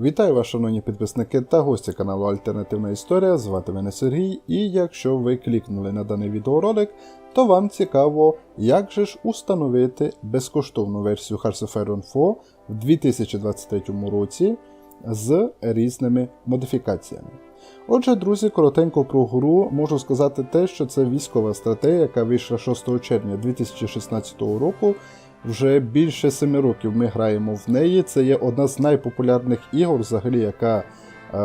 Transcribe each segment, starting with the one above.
Вітаю вас, шановні підписники та гості каналу Альтернативна Історія. Звати мене Сергій, і якщо ви клікнули на даний відеоролик, то вам цікаво, як же ж установити безкоштовну версію Iron 4 в 2023 році з різними модифікаціями. Отже, друзі, коротенько про гру можу сказати те, що це військова стратегія, яка вийшла 6 червня 2016 року. Вже більше 7 років ми граємо в неї. Це є одна з найпопулярних ігор, взагалі, яка е,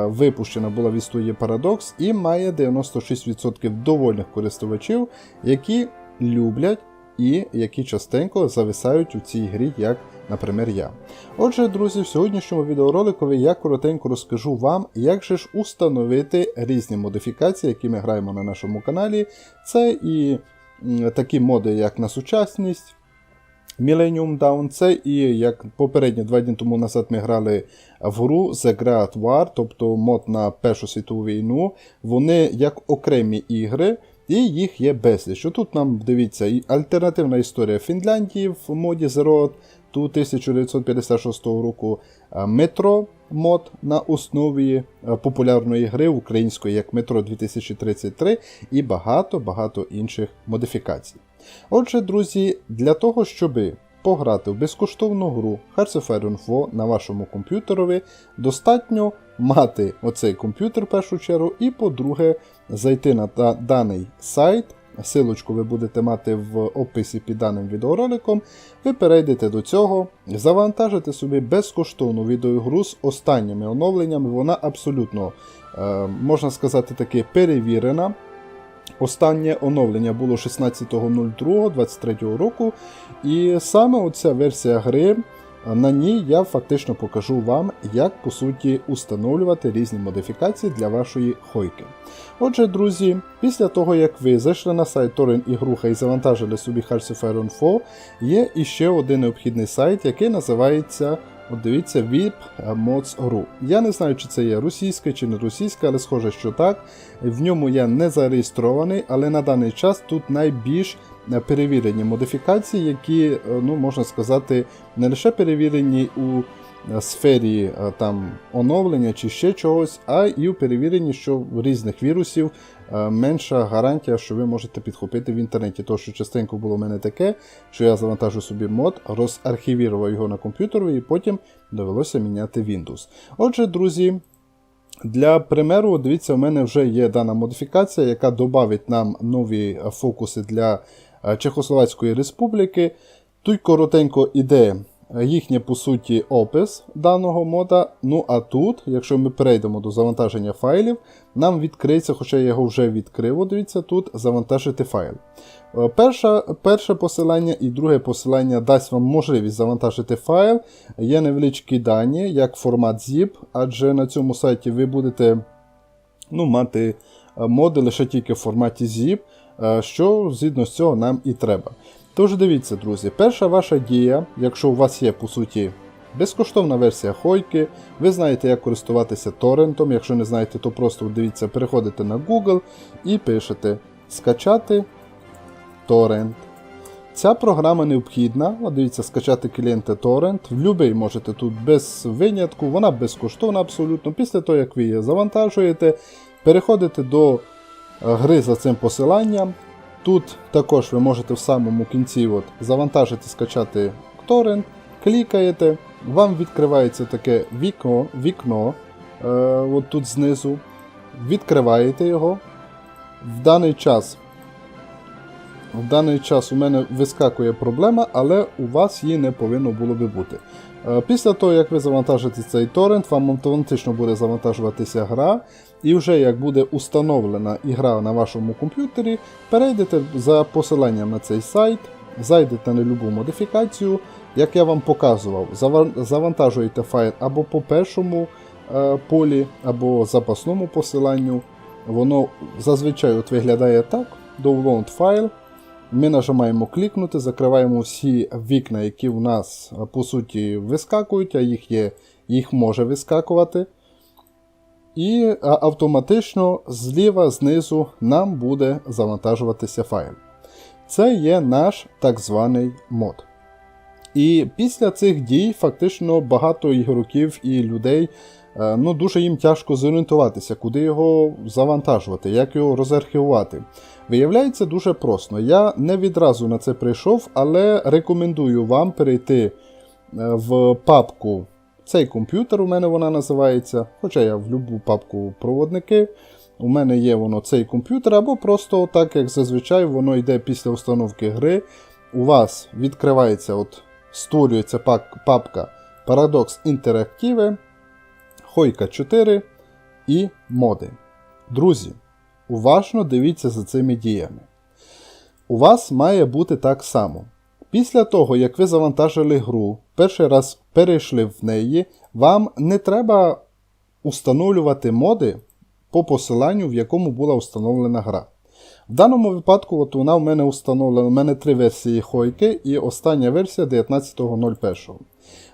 випущена була в історії Paradox, і має 96% довольних користувачів, які люблять і які частенько зависають у цій грі, як, наприклад, я. Отже, друзі, в сьогоднішньому відеороликові я коротенько розкажу вам, як же ж установити різні модифікації, які ми граємо на нашому каналі. Це і такі моди, як на сучасність. Millennium Down це і як попередні два дні тому назад ми грали в гру The Great War, тобто мод на Першу світову війну. Вони як окремі ігри, і їх є безліч. Тут нам дивіться і альтернативна історія Фінляндії в моді The Road, тут 1956 року е, метро мод на основі е, популярної гри української як Метро 2033 і багато-багато інших модифікацій. Отже, друзі, для того, щоб пограти в безкоштовну гру Hearts of Iron 4 на вашому комп'ютерові, достатньо мати оцей комп'ютер в першу чергу, і, по-друге, зайти на даний сайт. Силочку ви будете мати в описі під даним відеороликом. Ви перейдете до цього, завантажите собі безкоштовну відеоігру з останніми оновленнями. Вона абсолютно, е, можна сказати, таки перевірена. Останнє оновлення було 16.02.23 року, і саме оця версія гри, на ній я фактично покажу вам, як по суті установлювати різні модифікації для вашої хойки. Отже, друзі, після того як ви зайшли на сайт Торин Ігруха і завантажили собі Hearts of Iron 4, є іще один необхідний сайт, який називається. От дивіться, VIP Mods.ru. Я не знаю, чи це є російська чи не російська, але схоже, що так. В ньому я не зареєстрований, але на даний час тут найбільш е, перевірені модифікації, які, е, ну, можна сказати, не лише перевірені у е, сфері е, там оновлення чи ще чогось, а і у перевіренні, що в різних вірусів е, менша гарантія, що ви можете підхопити в інтернеті. Тому що частенько було в мене таке, що я завантажу собі мод, розархівірував його на комп'ютері і потім довелося міняти Windows. Отже, друзі. Для примеру, дивіться, у мене вже є дана модифікація, яка додавить нам нові е, фокуси для е, Чехословацької республіки. Тут коротенько іде е, їхнє, по суті, опис даного мода. Ну а тут, якщо ми перейдемо до завантаження файлів, нам відкриється, хоча я його вже відкрив, дивіться, тут завантажити файл. Е, Перша, перше посилання і друге посилання дасть вам можливість завантажити файл. Є невеличкі дані, як формат zip, адже на цьому сайті ви будете ну, мати е, моди лише тільки в форматі zip, е, що згідно з цього нам і треба. Тож дивіться, друзі, перша ваша дія, якщо у вас є по суті безкоштовна версія Хойки, ви знаєте, як користуватися торрентом. Якщо не знаєте, то просто дивіться, переходите на Google і пишете скачати торрент. Ця програма необхідна. Дивіться, скачати клієнти торрент. В будь-який можете тут без винятку, вона безкоштовна абсолютно. Після того, як ви її завантажуєте, переходите до е, гри за цим посиланням. Тут також ви можете в самому кінці от, завантажити, скачати торрент, клікаєте, вам відкривається таке вікно, вікно е, от тут знизу. Відкриваєте його. В даний час в даний час у мене вискакує проблема, але у вас її не повинно було би бути. Е, Після того, як ви завантажите цей торрент, вам автоматично буде завантажуватися гра, і вже як буде установлена ігра на вашому комп'ютері, перейдете за посиланням на цей сайт, зайдете на любу модифікацію. Як я вам показував, завантажуєте файл або по першому е, полі, або запасному посиланню. Воно зазвичай от виглядає так: download файл. Ми нажимаємо клікнути, закриваємо всі вікна, які в нас е, по суті вискакують, а їх є, їх може вискакувати. І е, автоматично зліва знизу нам буде завантажуватися файл. Це є наш так званий мод. І після цих дій фактично багато ігроків і людей е, ну, дуже їм тяжко зорієнтуватися, куди його завантажувати, як його розархівувати. Виявляється дуже просто. Я не відразу на це прийшов, але рекомендую вам перейти е, в папку. Цей комп'ютер у мене вона називається, хоча я в любу папку проводники. У мене є воно цей комп'ютер, або просто так, як зазвичай, воно йде після установки гри. У вас відкривається, от, створюється папка Paradox Interactive, Хойка 4 і моди. Друзі, уважно дивіться за цими діями. У вас має бути так само. Після того, як ви завантажили гру, перший раз перейшли в неї, вам не треба установлювати моди по посиланню, в якому була встановлена гра. В даному випадку, от вона в мене установлена, у мене три версії Хойки і остання версія 19.01.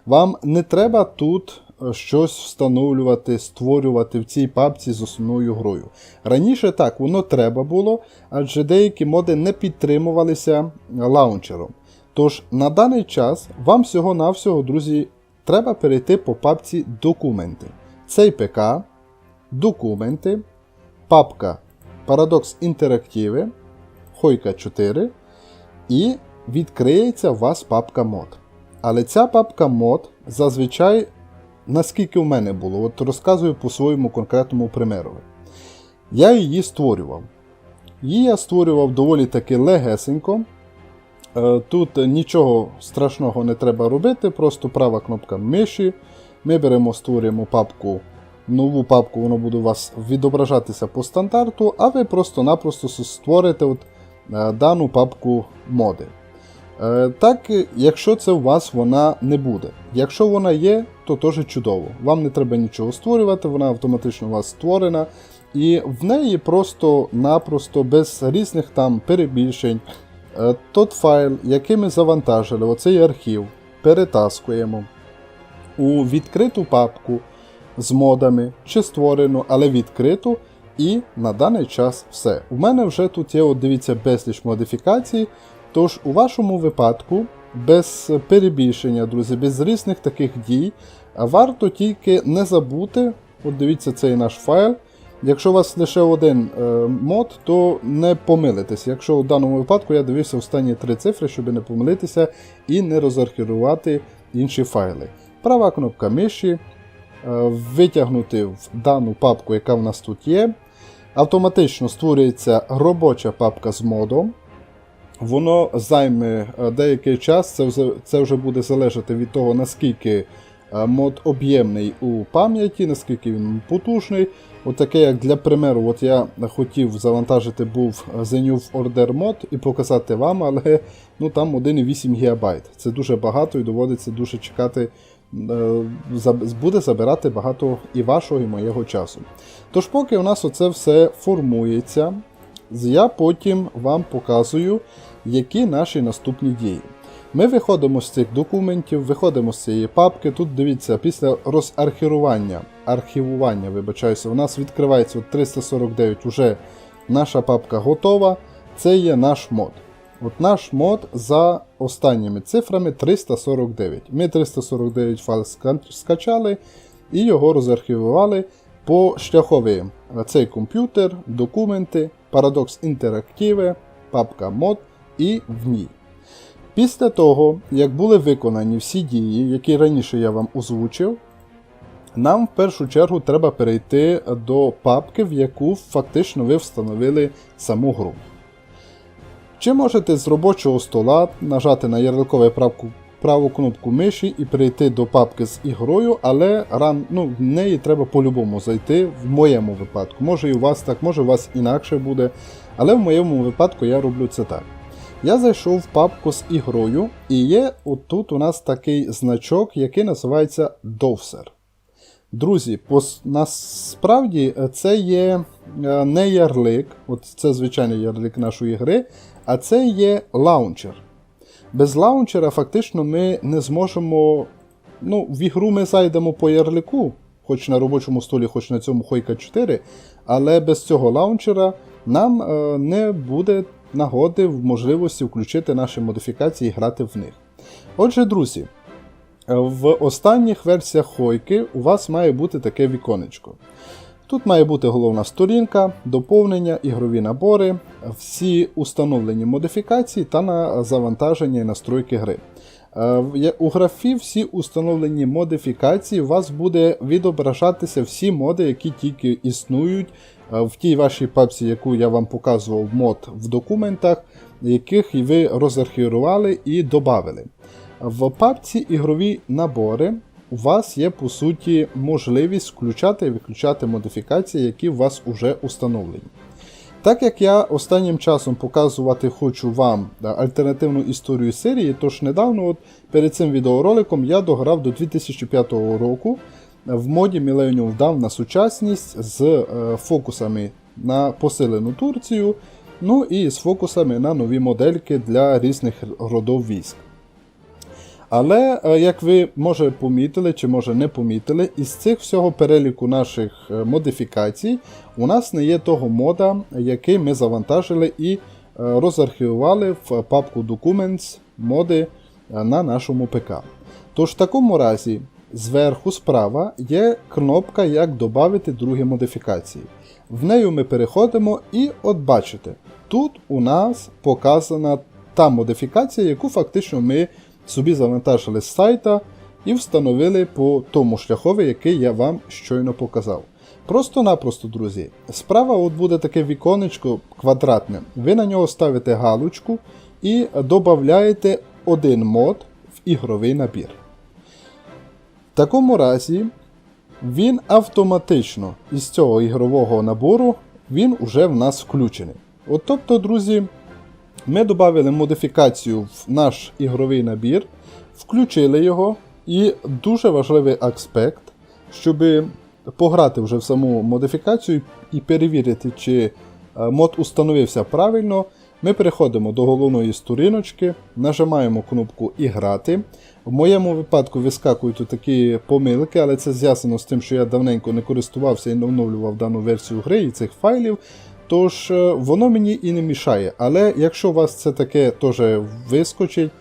Вам не треба тут щось встановлювати, створювати в цій папці з основною грою. Раніше так, воно треба було, адже деякі моди не підтримувалися лаунчером. Тож на даний час вам всього-навсього, друзі, треба перейти по папці Документи. Цей ПК, Документи, папка Paradox Interactive, Хойка 4 і відкриється у вас папка мод. Але ця папка мод зазвичай, наскільки в мене було, от розказую по своєму конкретному примерові. Я її створював. Її я створював доволі таки легесенько. Е, Тут нічого страшного не треба робити, просто права кнопка миші. Ми беремо, створюємо папку, нову папку, воно буде у вас відображатися по стандарту, а ви просто-напросто створите от, е, дану папку моди. Е, Так, якщо це у вас вона не буде. Якщо вона є, то теж чудово. Вам не треба нічого створювати, вона автоматично у вас створена. І в неї просто-напросто без різних там перебільшень. Е, Тот файл, який ми завантажили, оцей архів, перетаскуємо у відкриту папку з модами, чи створену, але відкриту. І на даний час все. У мене вже тут є, от дивіться, безліч модифікацій. Тож у вашому випадку, без перебільшення, друзі, без різних таких дій, варто тільки не забути, от дивіться цей наш файл. Якщо у вас лише один е, мод, то не помилитесь. Якщо в даному випадку я дивився останні три цифри, щоб не помилитися і не розархірувати інші файли. Права кнопка миші, е, витягнути в дану папку, яка в нас тут є. Автоматично створюється робоча папка з модом. Воно займе е, деякий час, це вже, це вже буде залежати від того, наскільки е, мод об'ємний у пам'яті, наскільки він потужний. От таке, як для примеру, от я хотів завантажити був The New Order мод і показати вам, але ну, там 1,8 ГБ. Це дуже багато і доводиться дуже чекати. е, Буде забирати багато і вашого, і моєго часу. Тож, поки у нас оце все формується, я потім вам показую, які наші наступні дії. Ми виходимо з цих документів, виходимо з цієї папки. Тут дивіться, після розархірування, архівування, вибачаюся, у нас відкривається от 349, уже наша папка готова. Це є наш мод. От наш мод за останніми цифрами 349. Ми 349 файл скачали і його розархівували по шляховим. Цей комп'ютер, документи, Paradox Interactive, папка мод і в ній. Після того, як були виконані всі дії, які раніше я вам озвучив, нам в першу чергу треба перейти до папки, в яку фактично ви встановили саму гру. Чи можете з робочого стола нажати на ярликове правку, праву кнопку миші і перейти до папки з ігрою, але ран, ну, в неї треба по-любому зайти в моєму випадку. Може і у вас так, може у вас інакше буде. Але в моєму випадку я роблю це так. Я зайшов в папку з ігрою, і є отут у нас такий значок, який називається Довсер. Друзі, насправді е, це є е, не ярлик, от це звичайний ярлик нашої гри, а це є лаунчер. Без лаунчера фактично ми не зможемо. Ну, в ігру ми зайдемо по ярлику, хоч на робочому столі, хоч на цьому Хойка 4, але без цього лаунчера нам е, не буде нагоди в можливості включити наші модифікації і грати в них. Отже, друзі, в останніх версіях Хойки у вас має бути таке віконечко. Тут має бути головна сторінка, доповнення, ігрові набори, всі установлені модифікації та на завантаження і настройки гри. Е, У графі всі установлені модифікації у вас буде відображатися всі моди, які тільки існують е, в тій вашій папці, яку я вам показував мод в документах, яких ви розархірували і додали. В папці ігрові набори у вас є по суті можливість включати і виключати модифікації, які у вас вже установлені. Так як я останнім часом показувати хочу вам альтернативну історію серії, тож недавно, от перед цим відеороликом, я дограв до 2005 року в моді Millennium Down на сучасність з е, фокусами на посилену Турцію, ну і з фокусами на нові модельки для різних родов військ. Але, е, як ви може помітили чи може не помітили, із цих всього переліку наших е, модифікацій у нас не є того мода, який ми завантажили і е, розархівували в папку Documents моди на нашому ПК. Тож в такому разі зверху справа є кнопка Як додати другі модифікації. В нею ми переходимо і от бачите, тут у нас показана та модифікація, яку фактично ми собі завантажили з сайта і встановили по тому шляхові, який я вам щойно показав. Просто-напросто, друзі, справа от буде таке віконечко квадратне. Ви на нього ставите галочку і додаєте один мод в ігровий набір. В такому разі він автоматично із цього ігрового набору він уже в нас включений. От тобто, друзі, ми додали модифікацію в наш ігровий набір, включили його, і дуже важливий аспект, щоб пограти вже в саму модифікацію і перевірити, чи е, мод установився правильно. Ми переходимо до головної сторіночки, нажимаємо кнопку Іграти. В моєму випадку вискакують такі помилки, але це зв'язано з тим, що я давненько не користувався і не оновлював дану версію гри і цих файлів. Тож е, воно мені і не мішає. Але якщо у вас це таке теж вискочить,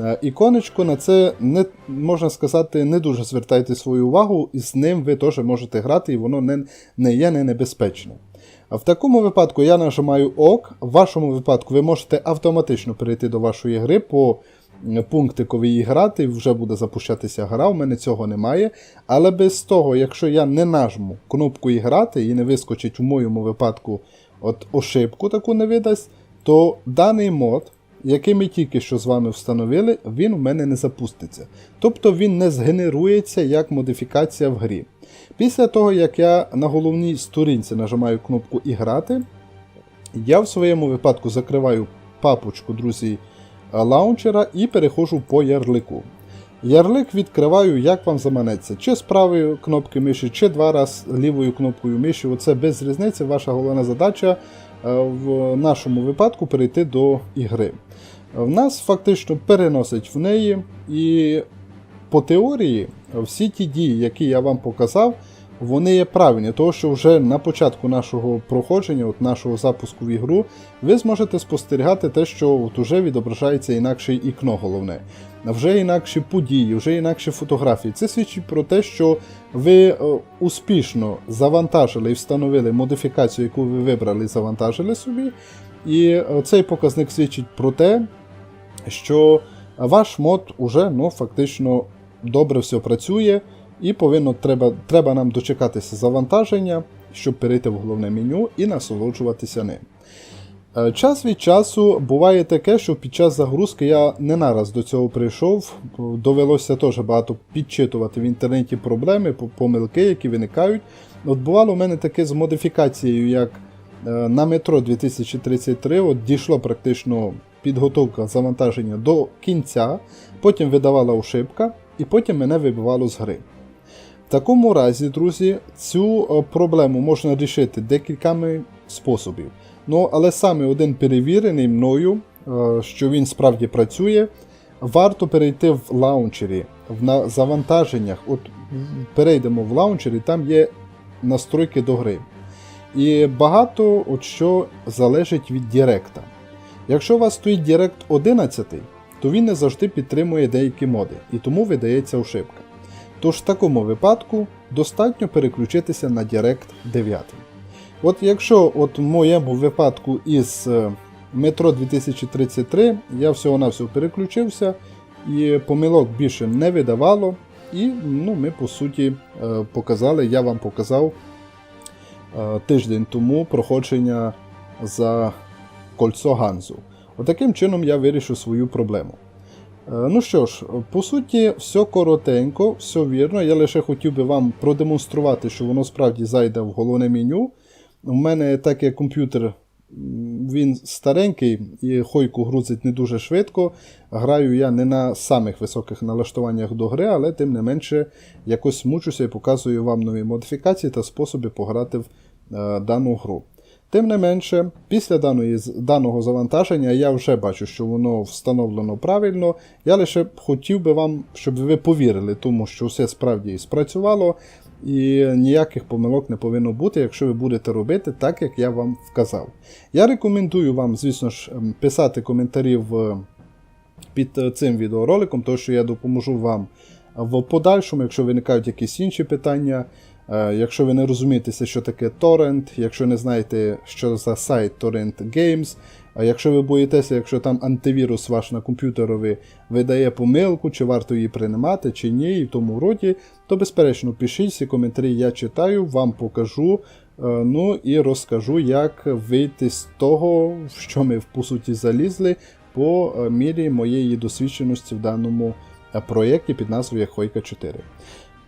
е, іконечко на це не можна сказати, не дуже звертайте свою увагу, і з ним ви теж можете грати, і воно не, не є не небезпечне. В такому випадку я нажимаю ОК. В вашому випадку ви можете автоматично перейти до вашої гри по м, пунктикові грати, вже буде запущатися гра. У мене цього немає. Але без того, якщо я не нажму кнопку іграти і не вискочить в моєму випадку от ошибку таку не видасть, то даний мод, який ми тільки що з вами встановили, він у мене не запуститься. Тобто він не згенерується як модифікація в грі. Після того, як я на головній сторінці нажимаю кнопку Іграти, я в своєму випадку закриваю папочку, друзі, лаунчера і переходжу по ярлику. Ярлик відкриваю, як вам заманеться, чи з правої кнопки миші, чи два рази лівою кнопкою миші. Оце без різниці. Ваша головна задача е, в нашому випадку перейти до ігри. В нас фактично переносить в неї, і по теорії всі ті дії, які я вам показав, вони є правильні, тому що вже на початку нашого проходження, от нашого запуску в ігру, ви зможете спостерігати те, що от уже відображається інакше ікно головне. Вже інакші події, вже інакші фотографії. Це свідчить про те, що ви е, успішно завантажили і встановили модифікацію, яку ви вибрали завантажили собі. І е, цей показник свідчить про те, що ваш мод уже ну, фактично добре все працює, і повинно треба, треба нам дочекатися завантаження, щоб перейти в головне меню і насолоджуватися ним. Е, Час від часу буває таке, що під час загрузки я не нараз до цього прийшов. Довелося теж багато підчитувати в інтернеті проблеми, помилки, які виникають. От бувало у мене таке з модифікацією, як е, на метро 2033, от дійшло практично підготовка завантаження до кінця, потім видавала ошибка, і потім мене вибивало з гри. В такому разі, друзі, цю е, проблему можна рішити декількома способів. Ну, але саме один перевірений мною, е, що він справді працює, варто перейти в лаунчері, в завантаженнях. От перейдемо в лаунчері, там є настройки до гри. І багато от що залежить від Директа. Якщо у вас стоїть Direct 11, то він не завжди підтримує деякі моди і тому видається ошибка. Тож в такому випадку достатньо переключитися на Direct 9. От якщо от в моєму випадку із е, Metro 2033 я всього-навсього переключився і помилок більше не видавало. І ну, ми по суті е, показали, я вам показав е, тиждень тому проходження за кольцо Ганзу. Отаким чином я вирішив свою проблему. Е, Ну що ж, по суті, все коротенько, все вірно. Я лише хотів би вам продемонструвати, що воно справді зайде в головне меню. У мене так як комп'ютер він старенький і хойку грузить не дуже швидко. Граю я не на самих високих налаштуваннях до гри, але тим не менше якось мучуся і показую вам нові модифікації та способи пограти в е, дану гру. Тим не менше, після даної, даного завантаження я вже бачу, що воно встановлено правильно. Я лише хотів би вам, щоб ви повірили, тому що все справді спрацювало, і ніяких помилок не повинно бути, якщо ви будете робити так, як я вам вказав. Я рекомендую вам, звісно ж, ем, писати коментарі під е, цим відеороликом, тому що я допоможу вам в подальшому, якщо виникають якісь інші питання. Е, Якщо ви не розумієтеся, що таке торрент, якщо не знаєте, що за сайт Torrent Games, а якщо ви боїтеся, якщо там антивірус ваш на комп'ютерові видає помилку, чи варто її приймати, чи ні, і в тому роді, то безперечно пишіть ці коментарі, я читаю, вам покажу. е, Ну і розкажу, як вийти з того, в що ми по суті залізли, по е, мірі моєї досвідченості в даному проєкті під назвою Хойка 4.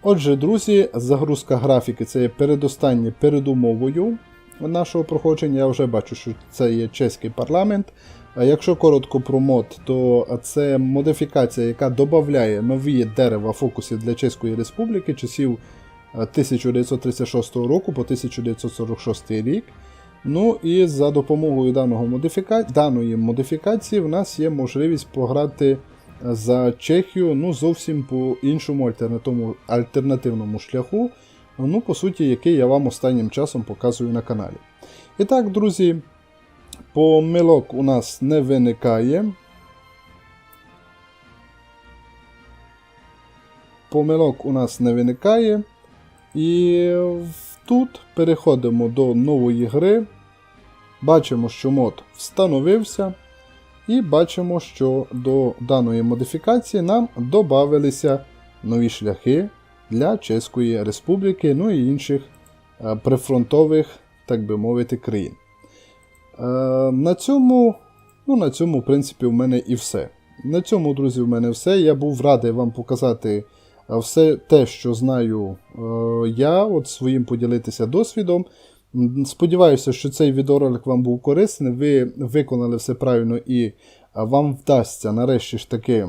Отже, друзі, загрузка графіки це є передостання передумовою нашого проходження. Я вже бачу, що це є чеський парламент. А Якщо коротко про мод, то це модифікація, яка додає нові дерева фокусів для Чеської Республіки часів е, 1936 року по 1946 рік. Ну і за допомогою даного модифіка... даної модифікації в нас є можливість пограти за Чехію ну, зовсім по іншому альтернативному, шляху, ну, по суті, який я вам останнім часом показую на каналі. І так, друзі, помилок у нас не виникає. Помилок у нас не виникає. І тут переходимо до нової гри. Бачимо, що мод встановився. І бачимо, що до даної модифікації нам додавалися нові шляхи для Чеської Республіки, ну і інших е, прифронтових, так би мовити, країн. Е, На цьому, ну, на цьому, в принципі, в мене і все. На цьому, друзі, в мене все. Я був радий вам показати е, все те, що знаю я, от своїм поділитися досвідом. Сподіваюся, що цей відеоролик вам був корисний, ви виконали все правильно і вам вдасться нарешті ж таки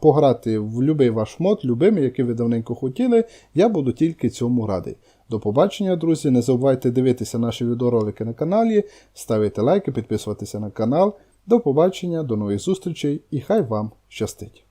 пограти в будь-який ваш мод, любимий, який ви давненько хотіли. Я буду тільки цьому радий. До побачення, друзі. Не забувайте дивитися наші відеоролики на каналі, ставити лайки, підписуватися на канал. До побачення, до нових зустрічей і хай вам щастить!